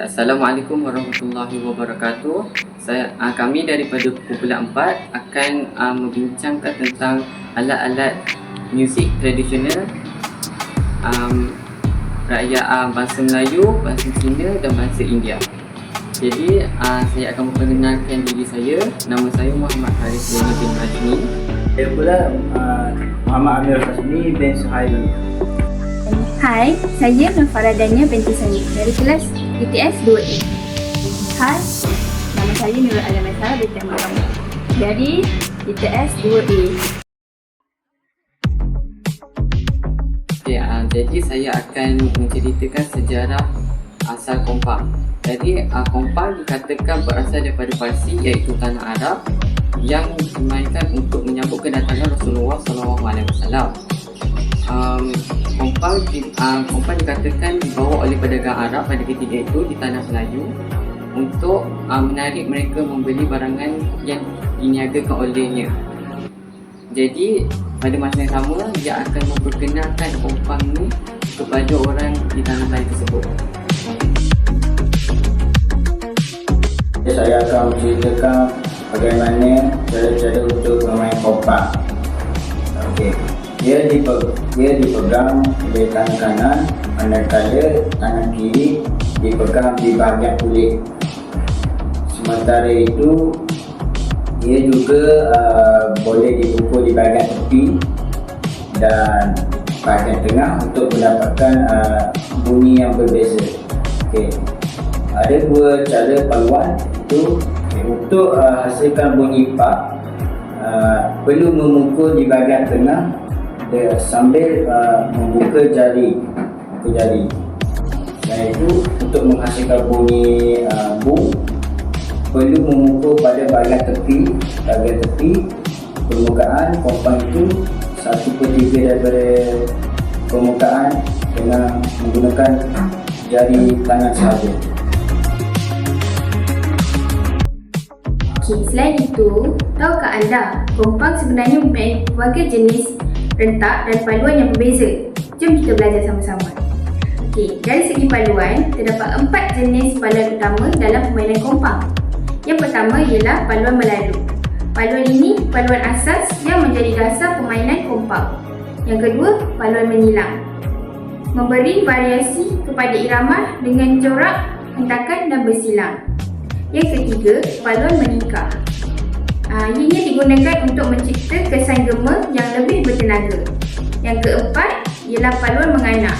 Assalamualaikum warahmatullahi wabarakatuh. Saya uh, kami daripada kumpulan 4 akan uh, membincangkan tentang alat-alat muzik tradisional um, rakyat uh, bangsa Melayu, bangsa Cina dan bangsa India. Jadi uh, saya akan memperkenalkan diri saya. Nama saya Muhammad Haris bin Rajni. Saya pula uh, Muhammad Amir Hasmi bin Suhail. Hai, saya Nofaradania binti Sani dari kelas BTS 2A. Hai, nama saya Nurul Alamasa binti Ahmad Kamu dari BTS 2A. Okay, uh, jadi saya akan menceritakan sejarah asal kompang. Jadi uh, kompang dikatakan berasal daripada Parsi iaitu tanah Arab yang dimainkan untuk menyambut kedatangan Rasulullah SAW. Um, kompang, di, kompang dikatakan dibawa oleh pedagang Arab pada ketika itu di tanah Melayu untuk uh, menarik mereka membeli barangan yang diniagakan olehnya. Jadi pada masa yang sama dia akan memperkenalkan kompang ni kepada orang di tanah Melayu tersebut. Saya akan menceritakan bagaimana cara-cara untuk bermain kompak. Okey. Dia dipe- dia tangan kanan manakala tangan kiri dipegang di bahagian kulit. Sementara itu ia juga uh, boleh dipukul di bahagian tepi dan bahagian tengah untuk mendapatkan uh, bunyi yang berbeza. Okey. Ada dua cara paluan itu okay, untuk uh, hasilkan bunyi pak uh, perlu memukul di bahagian tengah de, sambil uh, membuka jari ke jari. Selain itu untuk menghasilkan bunyi uh, bu perlu memukul pada bahagian tepi bahagian tepi permukaan kompang itu satu per tiga daripada permukaan dengan menggunakan jari tangan sahaja. Okey, selain itu, tahukah anda kompang sebenarnya mempunyai berbagai jenis rentak dan paluan yang berbeza? Jom kita belajar sama-sama. Okey, dari segi paluan, terdapat empat jenis paluan utama dalam permainan kompang. Yang pertama ialah paluan melalu. Paluan ini paluan asas yang menjadi dasar permainan kompang. Yang kedua, paluan menyilang. Memberi variasi kepada irama dengan corak, hentakan dan bersilang. Yang ketiga, paluan meningkah. Uh, ianya digunakan untuk mencipta kesan gema yang lebih bertenaga. Yang keempat ialah paluan menganak.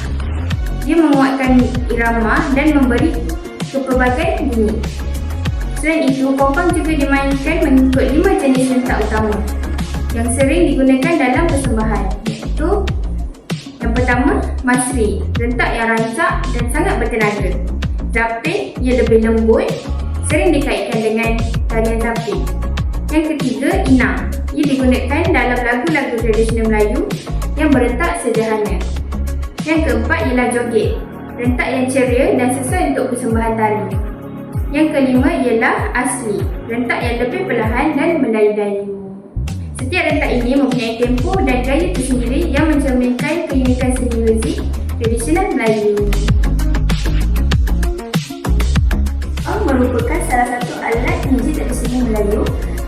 Dia menguatkan irama dan memberi kepelbagai bunyi. Selain itu, kompang juga dimainkan mengikut lima jenis rentak utama yang sering digunakan dalam persembahan iaitu yang pertama, masri, rentak yang rancak dan sangat bertenaga. Zapin, ia lebih lembut, sering dikaitkan dengan tarian zapin. Yang ketiga, inang. Ia digunakan dalam lagu-lagu tradisional Melayu yang berentak sederhana. Yang keempat ialah joget, rentak yang ceria dan sesuai untuk persembahan tari. Yang kelima ialah asli, rentak yang lebih perlahan dan mendayu-dayu. Setiap rentak ini mempunyai tempo dan gaya tersendiri yang mencerminkan keunikan seni muzik tradisional Melayu.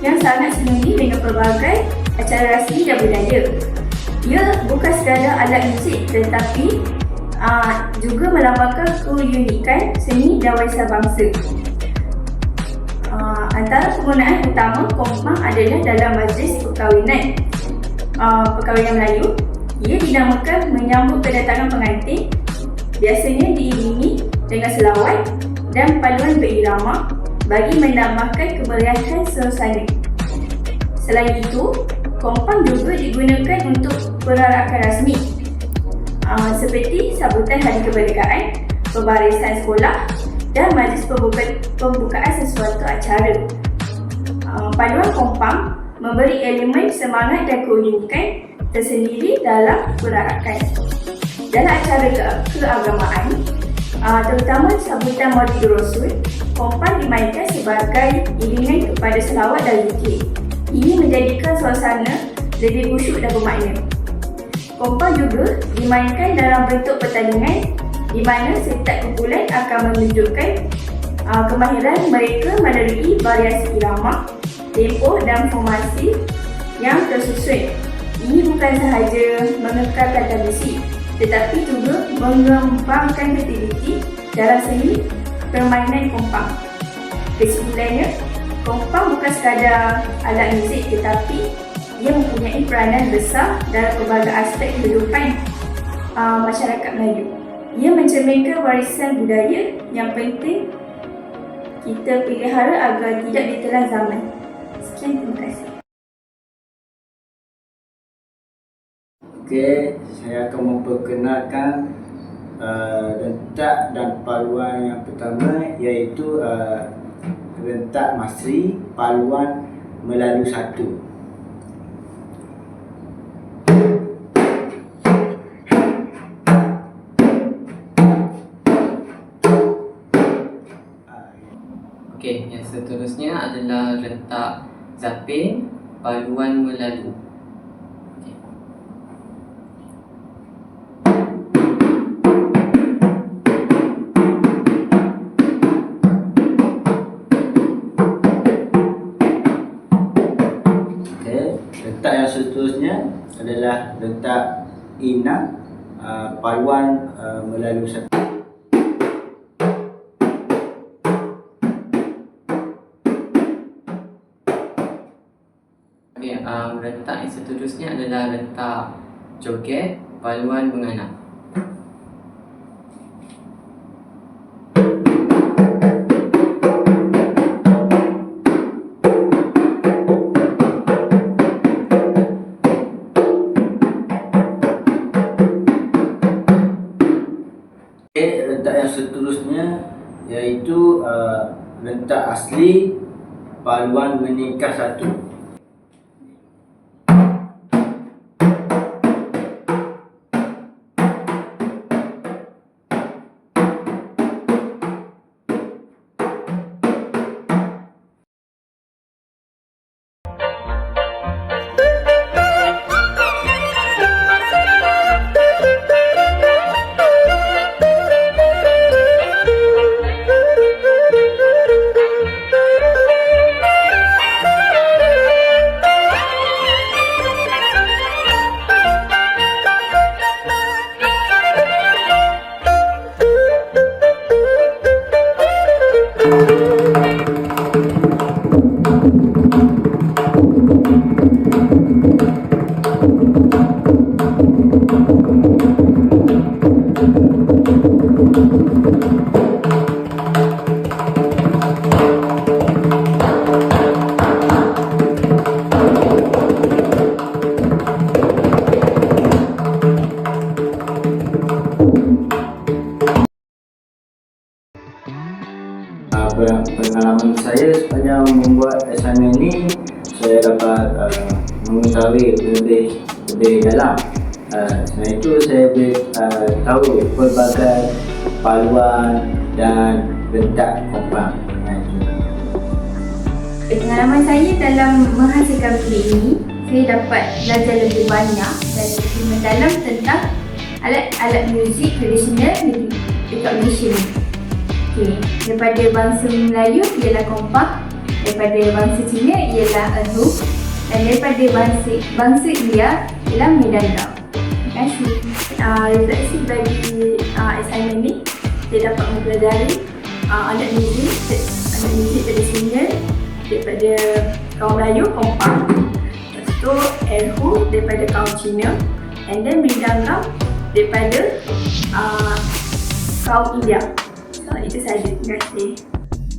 Yang sangat senangi dengan pelbagai acara rasmi dan budaya. Ia bukan sekadar alat muzik tetapi uh, juga melambangkan keunikan seni dan warisan bangsa. Uh, antara penggunaan utama kompang adalah dalam majlis perkahwinan uh, perkahwinan Melayu. Ia dinamakan menyambut kedatangan pengantin biasanya diiringi dengan selawat dan paduan berirama bagi menambahkan kemeriahan suasana. Selain itu, kompang juga digunakan untuk perarakan rasmi uh, seperti sambutan Hari Kemerdekaan, pembarisan sekolah dan majlis pembuka, pembukaan sesuatu acara. Uh, paduan kompang memberi elemen semangat dan keunikan tersendiri dalam perarakan. Dalam acara ke keagamaan, uh, terutama sambutan Maulid Rasul, kompang dimainkan sebagai iringan kepada selawat dan zikir. Ini menjadikan suasana lebih khusyuk dan bermakna. Kompang juga dimainkan dalam bentuk pertandingan di mana setiap kumpulan akan menunjukkan uh, kemahiran mereka melalui variasi irama, tempo dan formasi yang tersusun. Ini bukan sahaja mengekalkan tradisi tetapi juga mengembangkan kreativiti dalam seni permainan kompang. Kesimpulannya, kompang bukan sekadar alat muzik tetapi ia mempunyai peranan besar dalam pelbagai aspek kehidupan uh, masyarakat Melayu. Ia mencerminkan warisan budaya yang penting kita pelihara agar tidak ditelan zaman. Sekian, terima kasih. Okey, saya akan memperkenalkan uh, rentak dan paluan yang pertama iaitu uh, rentak Masri paluan melalu satu. Okey, yang seterusnya adalah rentak Zapin Paluan Melalu. Inang uh, paluan uh, melalu satu. Okey, um, rentak yang seterusnya adalah rentak Joget Paluan Menganak. Rentak asli paluan menikah satu. Dalam uh, selain itu saya boleh uh, tahu pelbagai paluan dan bentak kompang. Pengalaman saya dalam menghasilkan video ini, saya dapat belajar lebih banyak dan lebih mendalam tentang alat-alat muzik tradisional di- dekat Malaysia ni. Okay. Daripada bangsa Melayu ialah kompak, daripada bangsa Cina ialah erhu dan daripada bangsa bangsa India ialah medandam. Terima kasih. Uh, refleksi bagi uh, assignment ni, saya dapat mempelajari uh, alat muzik, alat muzik tradisional daripada kaum Melayu, kompak. Lepas tu erhu daripada kaum Cina and then medandam daripada uh, kaum India. So, itu sahaja. Terima kasih.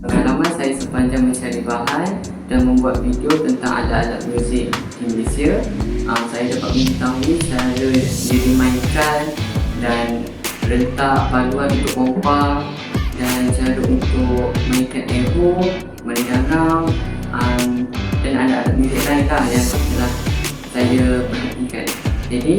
Pengalaman saya sepanjang mencari bahan dan membuat video tentang alat-alat muzik di Malaysia um, Saya dapat mengetahui cara dia dimainkan dan rentak paluan untuk pompa dan cara untuk mainkan eho, mendengar um, dan alat-alat muzik lain lah yang telah saya perhatikan. Jadi